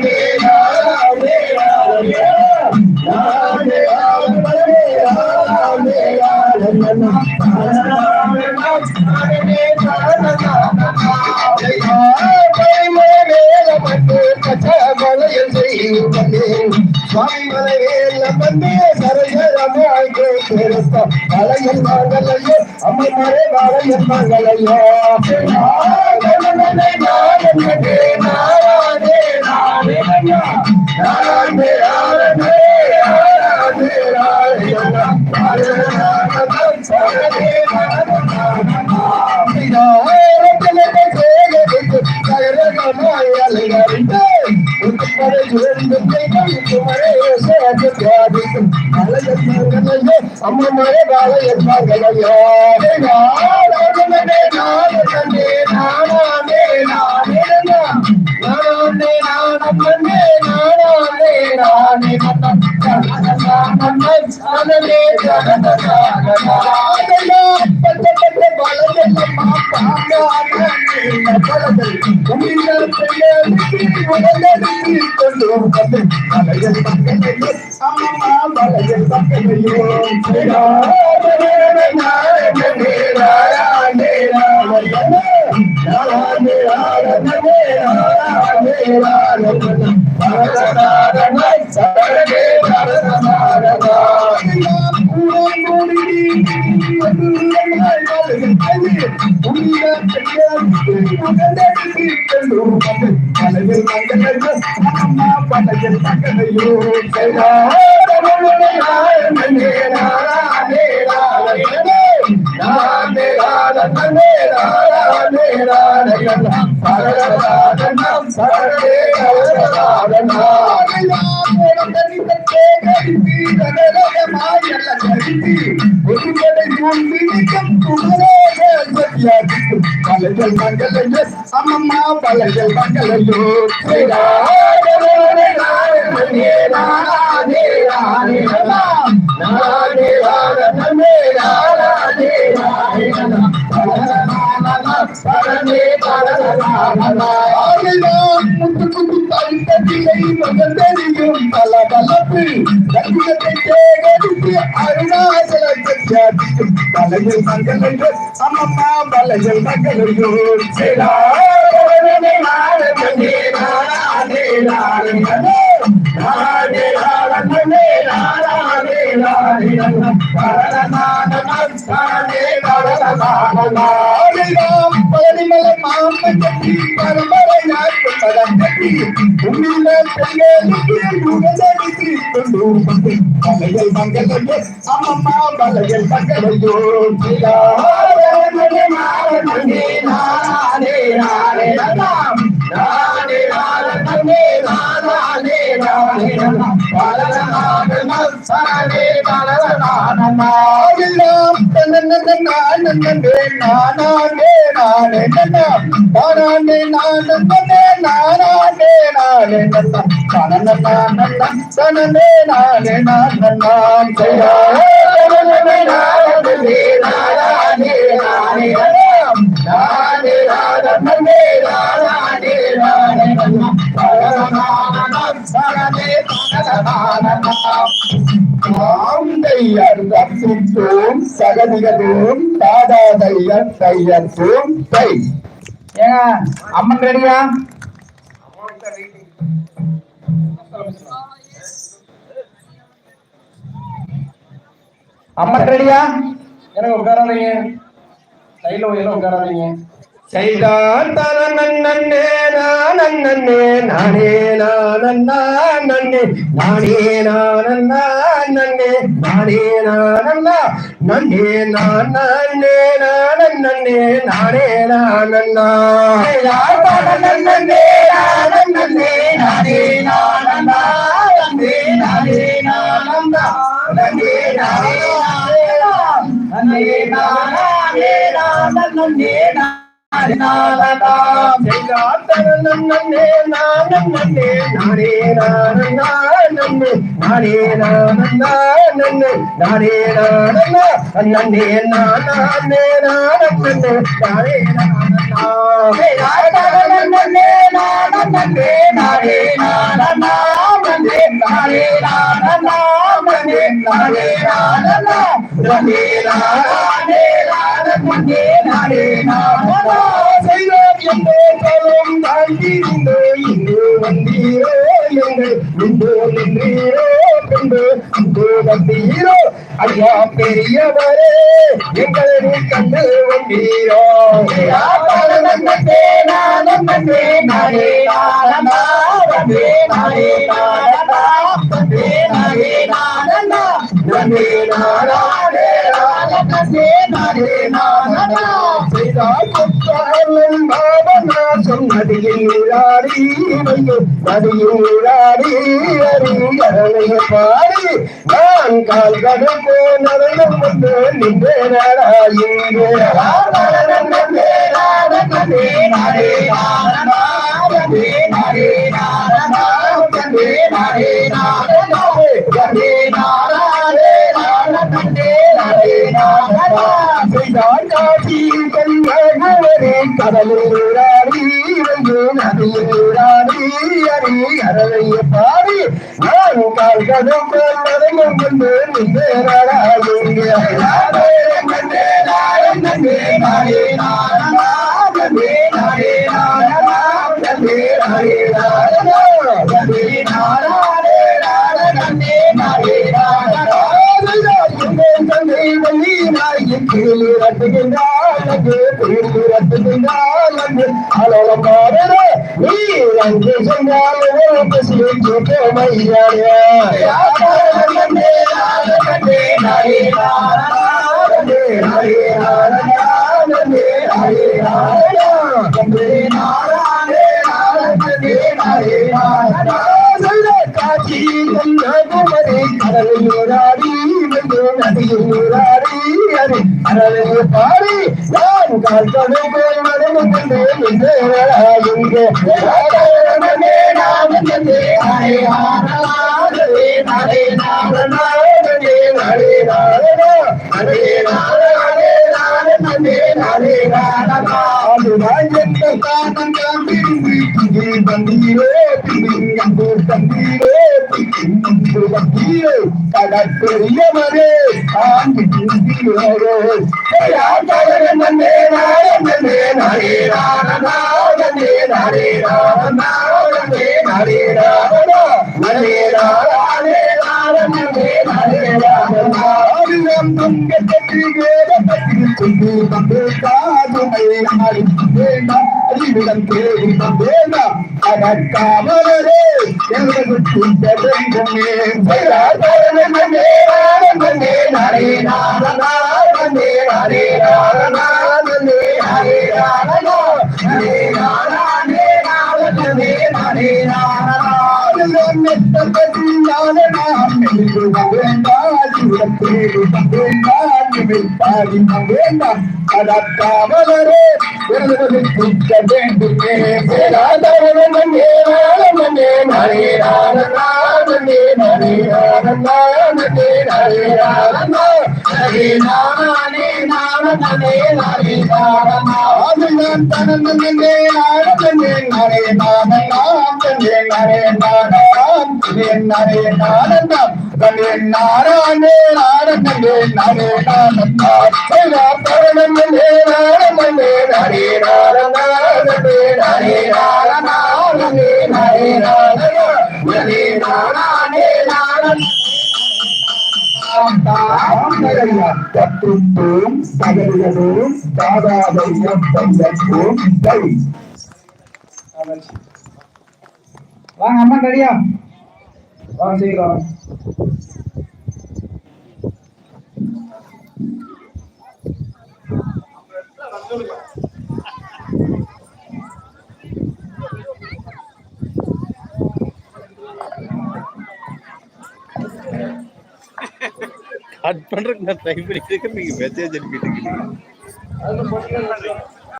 Amém. மலைவேல வந்தே சரசரமாய் அலையன் மங்களையோ அம்மை மறை வாழையன் மங்களையோ அம்மா மழை கால என்பார்களையோ நானே நானே நானே நானே நானே பலகள் மங்களையோ அம்மம்மா பலகள் மங்களையோ முத்து குத்து தவிர்த்திலை மகந்தறியும் பல பலப்பு ரத்தினத்தை சேகரித்து அருணாச்சல பலகள் மங்களையோ அம்மம்மா பலகள் மங்களையோ பழனிமலை மாமன் கட்டி பரம்பரை நாட்டு படம் கட்டி உள்ள பெண்களுக்கு உடனடி கொண்டு வந்து பலைகள் மங்களையோ அம்மம்மா பலைகள் மங்களையோ நானே நான் நான் செய்யா ஆந்தையர்தோம் சகதிகதோம் தாதாதையர் தையர்தோம் தை ஏங்க அம்மன் ரெடியா? அம்மன் ரெடியா? எனக்கு உட்காராதீங்க. கையில உயரம் உட்காராதீங்க. செய்தான் நன்னே நன்னே நானே நானண்ணா நன்னே நானே நானண்ணா நன்னே நானே நானண்ணா நன்னே நான் நன்னே நானே நானே நானண்ணா நன்னே நானே நானே நானண்ணா நன்னே நானே நானண்ணா நன்னே நானே நன்னே. நானே நானே நானே நானே. நானா நன்னே. நானே நானா நன்னே. நானே நானா நன்னே. நானே நானா. செய்தார் என்று சொல்லும் தாங்கியிருந்தோ இன்று வந்தீரோ எங்கள் இன்று நின்றீரோ பின்பு இன்று வந்தீரோ ஐயா பெரியவரே எங்களை நீ கண்டு வந்தீரோ நன்னே சொன்னதில் ஊழாடி நதியில் பாடி நான் கால்களும் போனவனும் வந்து நின்றேனாயிங்கே கண்மகுவரே கடலில் ஊழாடி நதியில் ஊழாடி பாடி நான் கால்களும் போனவனும் வந்து நின்றேனாயிங்கே காட்சி கன்னியாகுமரி கடலில் அது கடலில் பாடி நான் கால்களை போய் மறந்து கொண்டேன் என்று இங்கே அதுதான் எந்த காரணம் தான் விரும்பி இங்கே வந்தீரே இங்கு தந்தீரே இங்கு வந்தீரே கடற்கரியவரே ஆண்டு தீரே நன்னே நன்னே நரே நாரணா நன்னே நரே நாரணா நன்னே நரே நாரணா நரே நாரணே நாரணே நரே நாரணா ஆதினம் துங்கத்தட்டி வேதப்பட்டி சொல்லி வந்தே காதுமை ஆடி வேண்டாம் அறிவிடம் கேள்வி வேண்டாம் அதற்காமலே எங்களுக்கு துண்டெங்குமே நன்னே நன்னே நரே நாரணா நன்னே நரே நாரணா நன்னே நரே நாரணா அதற்காவலரே துக்க வேண்டுமே நன்னே நன்னே நரே நாரணா நன்னே நரே நாரணா நன்னே நரே நாரணா நரே நாரணே நாரணே நரே நாரணா அதுதான் தனநன்னே நாரணே நரே நாரணா நன்னே நரே நாரணாம் நன்னே நரே நாரணாம் நன்னே நாராயணே நாரணே நரே நாரணா சைவா பரணமே நாரணே நரே நாரணா நரே நாரணா நன்னே நரே நாரணா நன்னே நாராயணே. நாரண கட்டுப்போம் தகவலும் தாதாதையும் வாங்க அம்மா ரெடியா வாங்க செய்யலாம் கட் பண்றதுக்கு நான் ட்ரை பண்ணிட்டு இருக்கேன். நீங்க மெசேஜ் அனுப்பிட்டு இருக்கீங்க.